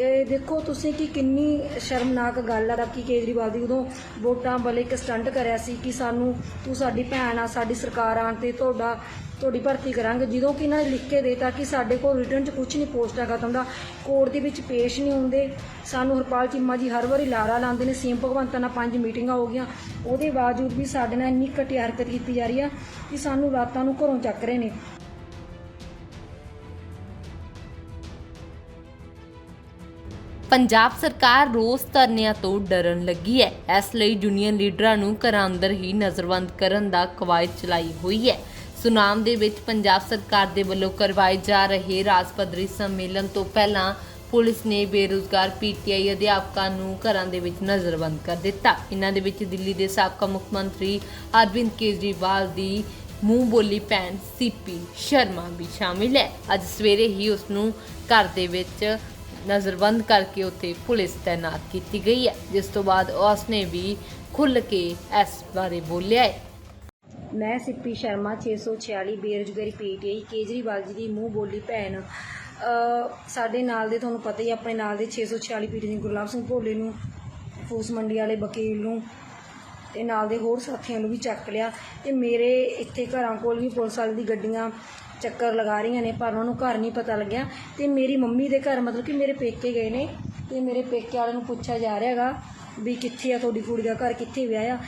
ਇਹ ਦੇਖੋ ਤੁਸੀਂ ਕਿ ਕਿੰਨੀ ਸ਼ਰਮਨਾਕ ਗੱਲ ਆ, ਕਿ ਕੇਜਰੀਵਾਲ ਦੀ ਉਦੋਂ ਵੋਟਾਂ ਵਾਲੇ ਇੱਕ ਸਟੰਟ ਕਰਿਆ ਸੀ ਕਿ ਸਾਨੂੰ ਤੂੰ ਸਾਡੀ ਭੈਣ ਆ, ਸਾਡੀ ਸਰਕਾਰ ਆਣ ਤੇ ਤੁਹਾਡਾ, ਤੁਹਾਡੀ ਭਰਤੀ ਕਰਾਂਗੇ। ਜਦੋਂ ਕਿ ਇਹਨਾਂ ਨੇ ਲਿਖ ਕੇ ਦੇਤਾ ਕਿ ਸਾਡੇ ਕੋਲ ਰਿਟਰਨ 'ਚ ਕੁਝ ਨਹੀਂ ਪੋਸਟਾਂ ਖਤਮ ਦਾ ਕੋਰਟ ਦੇ ਵਿੱਚ ਪੇਸ਼ ਨਹੀਂ ਹੁੰਦੇ। ਸਾਨੂੰ ਹਰਪਾਲ ਚੀਮਾ ਜੀ ਹਰ ਵਾਰੀ ਲਾਰਾ ਲਾਉਂਦੇ ਨੇ, ਸੀਐਮ ਭਗਵੰਤ ਨਾਲ ਪੰਜ ਮੀਟਿੰਗਾਂ ਹੋ ਗਈਆਂ। ਉਹਦੇ ਬਾਵਜੂਦ ਵੀ ਸਾਡੇ ਨਾਲ ਇੰਨੀ ਘਟੀਆ ਹਰਕਤ ਕੀਤੀ ਜਾ ਰਹੀ ਆ ਕਿ ਸਾਨੂੰ ਰਾਤਾਂ ਨੂੰ ਘਰੋਂ ਚੱਕ ਰਹੇ ਨੇ। ਪੰਜਾਬ ਸਰਕਾਰ ਰੋਸ ਧਰਨਿਆਂ ਤੋਂ ਡਰਨ ਲੱਗੀ ਹੈ। ਇਸ ਲਈ ਯੂਨੀਅਨ ਲੀਡਰਾਂ ਨੂੰ ਘਰਾਂ ਅੰਦਰ ਹੀ ਨਜ਼ਰਬੰਦ ਕਰਨ ਦਾ ਕਵਾਇਦ ਚਲਾਈ ਹੋਈ ਹੈ। ਸੁਨਾਮ ਦੇ ਵਿੱਚ ਪੰਜਾਬ ਸਰਕਾਰ ਦੇ ਵੱਲੋਂ ਕਰਵਾਏ ਜਾ ਰਹੇ ਰਾਜ ਪੱਧਰੀ ਸੰਮੇਲਨ ਤੋਂ ਪਹਿਲਾਂ ਪੁਲਿਸ ਨੇ ਬੇਰੁਜ਼ਗਾਰ ਪੀਟੀਆਈ ਅਧਿਆਪਕਾਂ ਨੂੰ ਘਰਾਂ ਦੇ ਵਿੱਚ ਨਜ਼ਰਬੰਦ ਕਰ ਦਿੱਤਾ। ਇਹਨਾਂ ਦੇ ਵਿੱਚ ਦਿੱਲੀ ਦੇ ਸਾਬਕਾ ਮੁੱਖ ਮੰਤਰੀ ਅਰਵਿੰਦ ਕੇਜਰੀਵਾਲ ਦੀ ਮੂੰਹ ਬੋਲੀ ਭੈਣ ਸੀਪੀ ਸ਼ਰਮਾ ਵੀ ਸ਼ਾਮਿਲ ਹੈ। ਅੱਜ ਸਵੇਰੇ ਹੀ ਉਸ ਨੂੰ ਘਰ ਦੇ ਵਿੱਚ ਨਜ਼ਰਬੰਦ ਕਰਕੇ ਉੱਥੇ ਪੁਲਿਸ ਤਾਇਨਾਤ ਕੀਤੀ ਗਈ ਹੈ ਜਿਸ ਤੋਂ ਬਾਅਦ ਉਸ ਨੇ ਵੀ ਖੁੱਲ੍ਹ ਕੇ ਇਸ ਬਾਰੇ ਬੋਲਿਆ ਹੈ। ਮੈਂ ਸਿੱਪੀ ਸ਼ਰਮਾ 646 ਬੇਰੁਜ਼ਗਾਰੀ ਪੀਟੀਆਈ ਕੇਜਰੀਵਾਲ ਜੀ ਦੀ ਮੂੰਹ ਬੋਲੀ ਭੈਣ। ਅ, ਸਾਡੇ ਨਾਲ ਦੇ ਤੁਹਾਨੂੰ ਪਤਾ ਹੀ ਆਪਣੇ ਨਾਲ ਦੇ 646 ਪੀਟੀਆਈ ਗੁਰਲਾਬ ਸਿੰਘ ਭੋਲੇ ਨੂੰ ਫੂਸ ਮੰਡੀ ਵਾਲੇ ਵਕੀਲ ਨੂੰ ਤੇ ਨਾਲ ਦੇ ਹੋਰ ਸਾਥੀਆਂ ਨੂੰ ਵੀ ਚੱਕ ਲਿਆ ਤੇ ਮੇਰੇ ਇੱਥੇ ਘਰਾਂ ਕੋਲ ਵੀ ਪੁਲਿਸ ਵਾਲੇ ਦੀ ਗੱਡੀਆਂ ਚੱਕਰ ਲਗਾ ਰਹੀਆਂ ਨੇ, ਪਰ ਉਹਨਾਂ ਨੂੰ ਘਰ ਨਹੀਂ ਪਤਾ ਲੱਗਿਆ। ਤੇ ਮੇਰੀ ਮੰਮੀ ਦੇ ਘਰ ਮਤਲਬ ਕਿ ਮੇਰੇ ਪੇਕੇ ਗਏ ਨੇ ਤੇ ਮੇਰੇ ਪੇਕੇ ਵਾਲਿਆਂ ਨੂੰ ਪੁੱਛਿਆ ਜਾ ਰਿਹਾ ਹੈਗਾ ਵੀ ਕਿੱਥੇ ਆ ਤੁਹਾਡੀ ਕੁੜੀ ਦਾ ਘਰ, ਕਿੱਥੇ ਵਿਆਹਿਆ।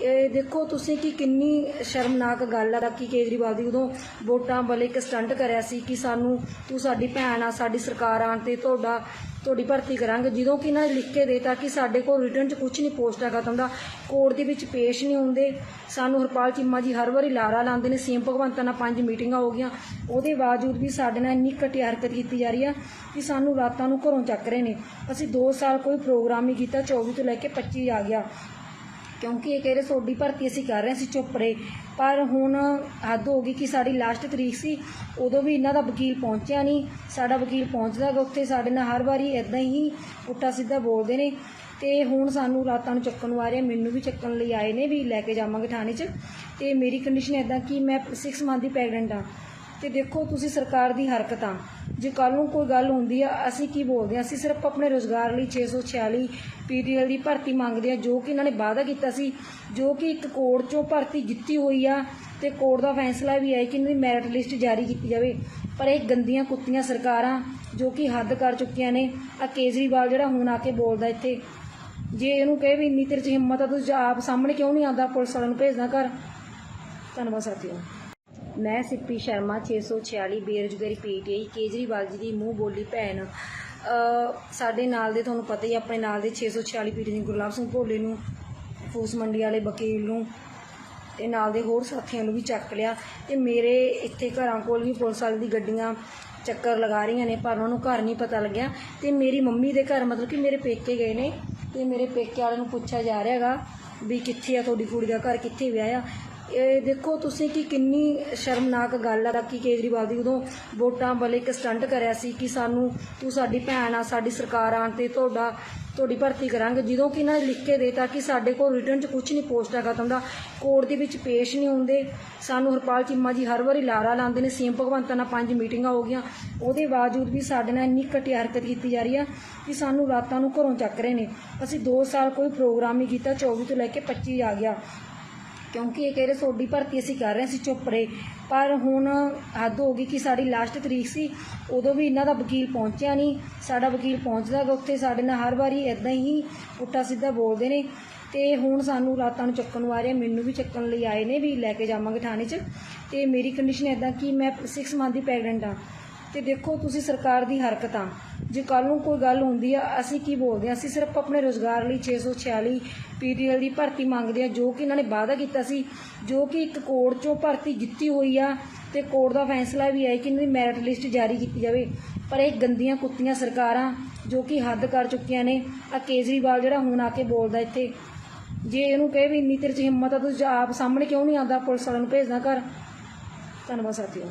ਇਹ ਦੇਖੋ ਤੁਸੀਂ ਕਿ ਕਿੰਨੀ ਸ਼ਰਮਨਾਕ ਗੱਲ ਆ ਕਿ ਕੇਜਰੀਵਾਲ ਦੀ ਉਦੋਂ ਵੋਟਾਂ ਵਾਲੇ ਇੱਕ ਸਟੰਟ ਕਰਿਆ ਸੀ ਕਿ ਸਾਨੂੰ ਤੂੰ ਸਾਡੀ ਭੈਣ ਆ, ਸਾਡੀ ਸਰਕਾਰ ਆਣ ਤੇ ਤੁਹਾਡਾ ਤੁਹਾਡੀ ਭਰਤੀ ਕਰਾਂਗੇ। ਜਦੋਂ ਕਿ ਇਹਨਾਂ ਨੇ ਲਿਖ ਕੇ ਦੇਤਾ ਕਿ ਸਾਡੇ ਕੋਲ ਰਿਟਰਨ 'ਚ ਕੁਝ ਨਹੀਂ ਪੋਸਟਾਂ ਖਤਮ ਦਾ ਕੋਰਟ ਦੇ ਵਿੱਚ ਪੇਸ਼ ਨਹੀਂ ਹੁੰਦੇ। ਸਾਨੂੰ ਹਰਪਾਲ ਚੀਮਾ ਜੀ ਹਰ ਵਾਰੀ ਲਾਰਾ ਲਾਉਂਦੇ ਨੇ, ਸੀਐਮ ਭਗਵੰਤ ਨਾਲ ਪੰਜ ਮੀਟਿੰਗਾਂ ਹੋ ਗਈਆਂ। ਉਹਦੇ ਬਾਵਜੂਦ ਵੀ ਸਾਡੇ ਨਾਲ ਇੰਨੀ ਘਟੀਆ ਹਰਕਤ ਕੀਤੀ ਜਾ ਰਹੀ ਆ ਕਿ ਸਾਨੂੰ ਰਾਤਾਂ ਨੂੰ ਘਰੋਂ ਚੱਕ ਰਹੇ ਨੇ। ਅਸੀਂ 2 ਸਾਲ ਕੋਈ ਪ੍ਰੋਗਰਾਮ ਨਹੀਂ ਕੀਤਾ 24 ਤੋਂ ਲੈ ਕੇ 25 ਆ ਗਿਆ। ਕਿਉਂਕਿ ਇਹ ਕਹਿ ਰਹੇ ਤੁਹਾਡੀ ਭਰਤੀ ਅਸੀਂ ਕਰ ਰਹੇ ਸੀ ਚੁੱਪ ਰਹੇ। ਪਰ ਹੁਣ ਹੱਦ ਹੋ ਗਈ ਕਿ ਸਾਡੀ ਲਾਸਟ ਤਰੀਕ ਸੀ, ਉਦੋਂ ਵੀ ਇਹਨਾਂ ਦਾ ਵਕੀਲ ਪਹੁੰਚਿਆ ਨਹੀਂ। ਸਾਡਾ ਵਕੀਲ ਪਹੁੰਚਦਾ ਗਾ ਉੱਥੇ, ਸਾਡੇ ਨਾਲ ਹਰ ਵਾਰੀ ਇਦਾਂ ਹੀ ਪੁੱਠਾ ਸਿੱਧਾ ਬੋਲਦੇ ਨੇ। ਤੇ ਹੁਣ ਸਾਨੂੰ ਰਾਤਾਂ ਨੂੰ ਚੱਕਣ ਨੂੰ ਆ ਰਿਹਾ ਮੈਨੂੰ ਵੀ ਚੱਕਣ ਲਈ ਆਏ ਨੇ ਵੀ ਲੈ ਕੇ ਜਾਵਾਂਗੇ ਥਾਣੇ 'ਚ। ਤੇ ਮੇਰੀ ਕੰਡੀਸ਼ਨ ਇਦਾਂ ਕਿ ਮੈਂ 6 ਮੰਥ ਦੀ ਪ੍ਰੈਗਨੈਂਟ ਆ ਤੇ ਦੇਖੋ, ਤੁਸੀਂ ਸਰਕਾਰ ਦੀ ਹਰਕਤਾਂ। ਜੇ ਕੱਲ ਨੂੰ ਕੋਈ ਗੱਲ ਹੁੰਦੀ ਆ, ਅਸੀਂ ਕੀ ਬੋਲਦੇ ਆ? ਅਸੀਂ ਸਿਰਫ ਆਪਣੇ ਰੋਜ਼ਗਾਰ ਲਈ 646 ਪੀਡੀਐਲ ਦੀ ਭਰਤੀ ਮੰਗਦੇ ਆ, ਜੋ ਕਿ ਇਹਨਾਂ ਨੇ ਵਾਅਦਾ ਕੀਤਾ ਸੀ, ਜੋ ਕਿ ਇੱਕ ਕੋਰਟ ਚੋਂ ਭਰਤੀ ਜਿੱਤੀ ਹੋਈ ਆ ਤੇ ਕੋਰਟ ਦਾ ਫੈਸਲਾ ਵੀ ਹੈ ਕਿ ਇਹਨਾਂ ਦੀ ਮੈਰਿਟ ਲਿਸਟ ਜਾਰੀ ਕੀਤੀ ਜਾਵੇ। ਪਰ ਇਹ ਗੰਦੀਆਂ ਕੁੱਤੀਆਂ ਸਰਕਾਰਾਂ ਜੋ ਕਿ ਹੱਦ ਕਰ ਚੁੱਕੀਆਂ ਨੇ ਆ ਕੇਜਰੀਵਾਲ ਜਿਹੜਾ ਹੁਣ ਆ ਕੇ ਬੋਲਦਾ ਇੱਥੇ, ਜੇ ਇਹਨੂੰ ਕਹੇ ਵੀ ਇੰਨੀ ਤੇਰੇ 'ਚ ਹਿੰਮਤ ਆ, ਤੂੰ ਆਪ ਸਾਹਮਣੇ ਕਿਉਂ ਨਹੀਂ ਆਉਂਦਾ? ਪੁਲਿਸ ਵਾਲਿਆਂ ਨੂੰ ਭੇਜਦਾ ਘਰ। ਧੰਨਵਾਦ ਸਾਥੀਓ। ਮੈਂ ਸਿੱਪੀ ਸ਼ਰਮਾ 646 ਬੇਰੁਜ਼ਗਾਰੀ ਪੀਟੀਆਈ, ਕੇਜਰੀਵਾਲ ਜੀ ਦੀ ਮੂੰਹ ਬੋਲੀ ਭੈਣ। ਸਾਡੇ ਨਾਲ ਦੇ ਤੁਹਾਨੂੰ ਪਤਾ ਹੀ ਆਪਣੇ ਨਾਲ ਦੇ 646 ਪੀਟੀਆਈ ਗੁਰਲਾਬ ਸਿੰਘ ਭੋਲੇ ਨੂੰ, ਫੂਸ ਮੰਡੀ ਵਾਲੇ ਵਕੀਲ ਨੂੰ, ਤੇ ਨਾਲ ਦੇ ਹੋਰ ਸਾਥੀਆਂ ਨੂੰ ਵੀ ਚੱਕ ਲਿਆ। ਤੇ ਮੇਰੇ ਇੱਥੇ ਘਰਾਂ ਕੋਲ ਵੀ ਪੁਲਿਸ ਵਾਲੇ ਦੀ ਗੱਡੀਆਂ ਚੱਕਰ ਲਗਾ ਰਹੀਆਂ ਨੇ, ਪਰ ਉਹਨਾਂ ਨੂੰ ਘਰ ਨਹੀਂ ਪਤਾ ਲੱਗਿਆ। ਤੇ ਮੇਰੀ ਮੰਮੀ ਦੇ ਘਰ, ਮਤਲਬ ਕਿ ਮੇਰੇ ਪੇਕੇ ਗਏ ਨੇ, ਤੇ ਮੇਰੇ ਪੇਕੇ ਵਾਲਿਆਂ ਨੂੰ ਪੁੱਛਿਆ ਜਾ ਰਿਹਾ ਹੈਗਾ ਵੀ ਕਿੱਥੇ ਆ ਤੁਹਾਡੀ ਕੁੜੀ ਦਾ ਘਰ, ਕਿੱਥੇ ਵਿਆਹਿਆ? ਇਹ ਦੇਖੋ ਤੁਸੀਂ ਕਿ ਕਿੰਨੀ ਸ਼ਰਮਨਾਕ ਗੱਲ ਆ ਕਿ ਕੇਜਰੀਵਾਲ ਦੀ ਉਦੋਂ ਵੋਟਾਂ ਵਾਲੇ ਇੱਕ ਸਟੰਟ ਕਰਿਆ ਸੀ ਕਿ ਸਾਨੂੰ ਤੂੰ ਸਾਡੀ ਭੈਣ ਆ, ਸਾਡੀ ਸਰਕਾਰ ਆਣ ਤੇ ਤੁਹਾਡਾ, ਤੁਹਾਡੀ ਭਰਤੀ ਕਰਾਂਗੇ। ਜਦੋਂ ਕਿ ਇਹਨਾਂ ਨੇ ਲਿਖ ਕੇ ਦੇਤਾ ਕਿ ਸਾਡੇ ਕੋਲ ਰਿਟਰਨ 'ਚ ਕੁਝ ਨਹੀਂ ਪੋਸਟਾਂ ਖਤਮ ਦਾ ਕੋਰਟ ਦੇ ਵਿੱਚ ਪੇਸ਼ ਨਹੀਂ ਹੁੰਦੇ। ਸਾਨੂੰ ਹਰਪਾਲ ਚੀਮਾ ਜੀ ਹਰ ਵਾਰੀ ਲਾਰਾ ਲਾਉਂਦੇ ਨੇ, ਸੀਐਮ ਭਗਵੰਤ ਨਾਲ ਪੰਜ ਮੀਟਿੰਗਾਂ ਹੋ ਗਈਆਂ। ਉਹਦੇ ਬਾਵਜੂਦ ਵੀ ਸਾਡੇ ਨਾਲ ਇੰਨੀ ਘਟੀਆ ਹਰਕਤ ਕੀਤੀ ਜਾ ਰਹੀ ਆ ਕਿ ਸਾਨੂੰ ਰਾਤਾਂ ਨੂੰ ਘਰੋਂ ਚੱਕ ਰਹੇ ਨੇ। ਅਸੀਂ 2 ਸਾਲ ਕੋਈ ਪ੍ਰੋਗਰਾਮ ਨਹੀਂ ਕੀਤਾ 24 ਤੋਂ ਲੈ ਕੇ 25 ਆ ਗਿਆ। ਕਿਉਂਕਿ ਇਹ ਕਹਿ ਰਹੇ ਤੁਹਾਡੀ ਭਰਤੀ ਅਸੀਂ ਕਰ ਰਹੇ ਸੀ ਚੁੱਪ ਰਹੇ। ਪਰ ਹੁਣ ਹੱਦ ਹੋ ਗਈ ਕਿ ਸਾਡੀ ਲਾਸਟ ਤਰੀਕ ਸੀ, ਉਦੋਂ ਵੀ ਇਹਨਾਂ ਦਾ ਵਕੀਲ ਪਹੁੰਚਿਆ ਨਹੀਂ। ਸਾਡਾ ਵਕੀਲ ਪਹੁੰਚਦਾ ਗਾ ਉੱਥੇ, ਸਾਡੇ ਨਾਲ ਹਰ ਵਾਰੀ ਇਦਾਂ ਹੀ ਪੁੱਠਾ ਸਿੱਧਾ ਬੋਲਦੇ ਨੇ। ਤੇ ਹੁਣ ਸਾਨੂੰ ਰਾਤਾਂ ਨੂੰ ਚੱਕਣ ਨੂੰ ਆ ਰਿਹਾ, ਮੈਨੂੰ ਵੀ ਚੱਕਣ ਲਈ ਆਏ ਨੇ ਵੀ ਲੈ ਕੇ ਜਾਵਾਂਗੇ ਥਾਣੇ 'ਚ। ਤੇ ਮੇਰੀ ਕੰਡੀਸ਼ਨ ਇਦਾਂ ਕਿ ਮੈਂ 6 ਮੰਥ ਦੀ ਪ੍ਰੈਗਨੈਂਟ ਆ ਤੇ ਦੇਖੋ ਤੁਸੀਂ ਸਰਕਾਰ ਦੀ ਹਰਕਤਾਂ। ਜੇ ਕੱਲ ਨੂੰ ਕੋਈ ਗੱਲ ਹੁੰਦੀ ਆ, ਅਸੀਂ ਕੀ ਬੋਲਦੇ ਆ? ਅਸੀਂ ਸਿਰਫ ਆਪਣੇ ਰੋਜ਼ਗਾਰ ਲਈ 646 ਪੀਡੀਐਲ ਦੀ ਭਰਤੀ ਮੰਗਦੇ ਆ, ਜੋ ਕਿ ਇਹਨਾਂ ਨੇ ਵਾਅਦਾ ਕੀਤਾ ਸੀ, ਜੋ ਕਿ ਇੱਕ ਕੋਰਟ ਚੋਂ ਭਰਤੀ ਜਿੱਤੀ ਹੋਈ ਆ, ਤੇ ਕੋਰਟ ਦਾ ਫੈਸਲਾ ਵੀ ਹੈ ਕਿ ਇਹਨਾਂ ਦੀ ਮੈਰਿਟ ਲਿਸਟ ਜਾਰੀ ਕੀਤੀ ਜਾਵੇ। ਪਰ ਇਹ ਗੰਦੀਆਂ ਕੁੱਤੀਆਂ ਸਰਕਾਰਾਂ, ਜੋ ਕਿ ਹੱਦ ਕਰ ਚੁੱਕੀਆਂ ਨੇ ਆ ਕੇਜਰੀਵਾਲ ਜਿਹੜਾ ਹੁਣ ਆ ਕੇ ਬੋਲਦਾ ਇੱਥੇ, ਜੇ ਇਹਨੂੰ ਕਹੇ ਵੀ ਇੰਨੀ ਤੇਰੇ 'ਚ ਹਿੰਮਤ ਆ, ਤੂੰ ਆਪ ਸਾਹਮਣੇ ਕਿਉਂ ਨਹੀਂ ਆਉਂਦਾ? ਪੁਲਿਸ ਵਾਲਿਆਂ ਨੂੰ ਭੇਜਦਾ ਘਰ। ਧੰਨਵਾਦ ਸਾਥੀਓ।